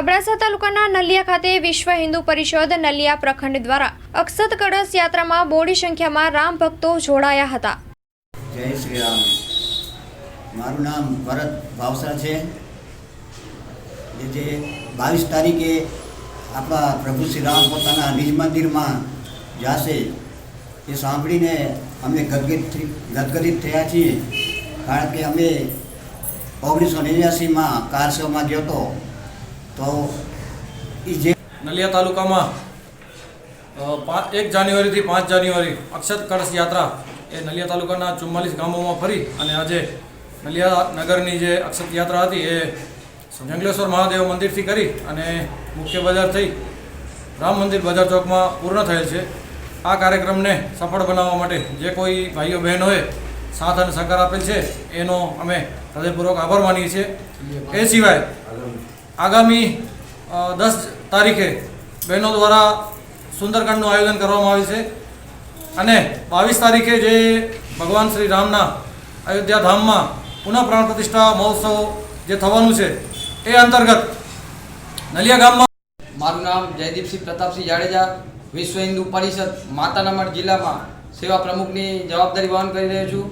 અબડાસા તાલુકાના નલિયા ખાતે વિશ્વ હિન્દુ પરિષદ નલિયા પ્રખંડ દ્વારા અક્ષત કળશ યાત્રામાં બોડી સંખ્યામાં રામ ભક્તો જોડાયા હતા. જય શ્રી રામ. મારું નામ ભરત ભાવસા છે. જે બાવીસ તારીખે આપણા પ્રભુ શ્રી રામ પોતાના નિજ મંદિરમાં જશે, એ સાંભળીને અમે ગદગદિત ગદગદિત થયા છીએ. કારણ કે અમે ઓગણીસો નેવ્યાસીમાં કારસોમાં ગયો હતો. તો એ જે નલિયા તાલુકામાં એક જાન્યુઆરીથી પાંચ જાન્યુઆરી અક્ષત કળશ યાત્રા એ નલિયા તાલુકાના ચુમ્માલીસ ગામોમાં ફરી અને આજે નલિયા નગરની જે અક્ષત યાત્રા હતી એ જંગલેશ્વર મહાદેવ મંદિરથી કરી અને મુખ્ય બજાર થઈ રામ મંદિર બજાર ચોકમાં પૂર્ણ થયેલ છે. આ કાર્યક્રમને સફળ બનાવવા માટે જે કોઈ ભાઈઓ બહેનોએ સાથ અને સહકાર આપેલ છે, એનો અમે હૃદયપૂર્વક આભાર માનીએ છીએ. એ સિવાય આગામી દસ તારીખે બહેનો દ્વારા સુંદરકાંડનું આયોજન કરવામાં આવ્યું છે. અને બાવીસ તારીખે જે ભગવાન શ્રી રામના અયોધ્યા ધામમાં પુનઃ પ્રાણ પ્રતિષ્ઠા મહોત્સવ જે થવાનું છે, એ અંતર્ગત નલિયા ગામમાં મારું નામ જયદીપસિંહ પ્રતાપસિંહ જાડેજા, વિશ્વ હિન્દુ પરિષદ, માતાનામઢ જિલ્લામાં સેવા પ્રમુખની જવાબદારી વહન કરી રહ્યો છું.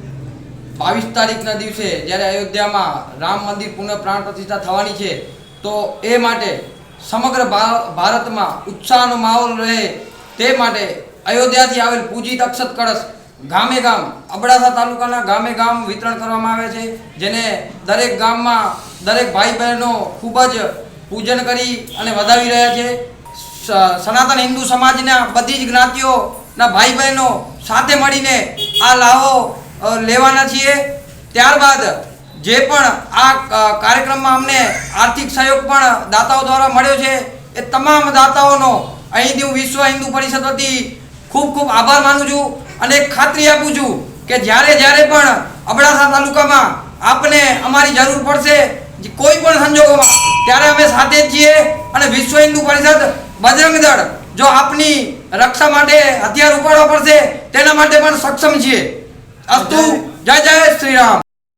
બાવીસ તારીખના દિવસે જ્યારે અયોધ્યામાં રામ મંદિર પુનઃ પ્રાણ પ્રતિષ્ઠા થવાની છે તો એ માટે સમગ્ર ભારતમાં ઉત્સાહનો માહોલ રહે તે માટે અયોધ્યાથી આવેલ પૂજિત અક્ષત કળશ ગામે ગામ, અબડાસા તાલુકાના ગામે ગામ વિતરણ કરવામાં આવે છે, જેને દરેક ગામમાં દરેક ભાઈ બહેનો ખૂબ જ પૂજન કરી અને વધાવી રહ્યા છે. સનાતન હિન્દુ સમાજના બધી જ જ્ઞાતિઓના ભાઈ બહેનો સાથે મળીને આ લાહો લેવાના છીએ. ત્યારબાદ જે પણ આ કાર્યક્રમમાં અમને આર્થિક સહયોગ પણ દાતાઓ દ્વારા મળ્યો છે, એ તમામ દાતાઓનો અહીંથી હું વિશ્વ હિન્દુ પરિષદ વતી ખૂબ ખૂબ આભાર માનું છું અને ખાતરી આપું છું કે જ્યારે જ્યારે પણ અબડાસા તાલુકામાં આપને અમારી જરૂર પડશે કોઈ પણ સંજોગોમાં, ત્યારે અમે સાથે જ છીએ અને વિશ્વ હિન્દુ પરિષદ બજરંગ દળ જો આપની રક્ષા માટે હથિયાર ઉપાડવા પડશે, તેના માટે પણ સક્ષમ છીએ. અસ્તુ, જય જય શ્રી રામ.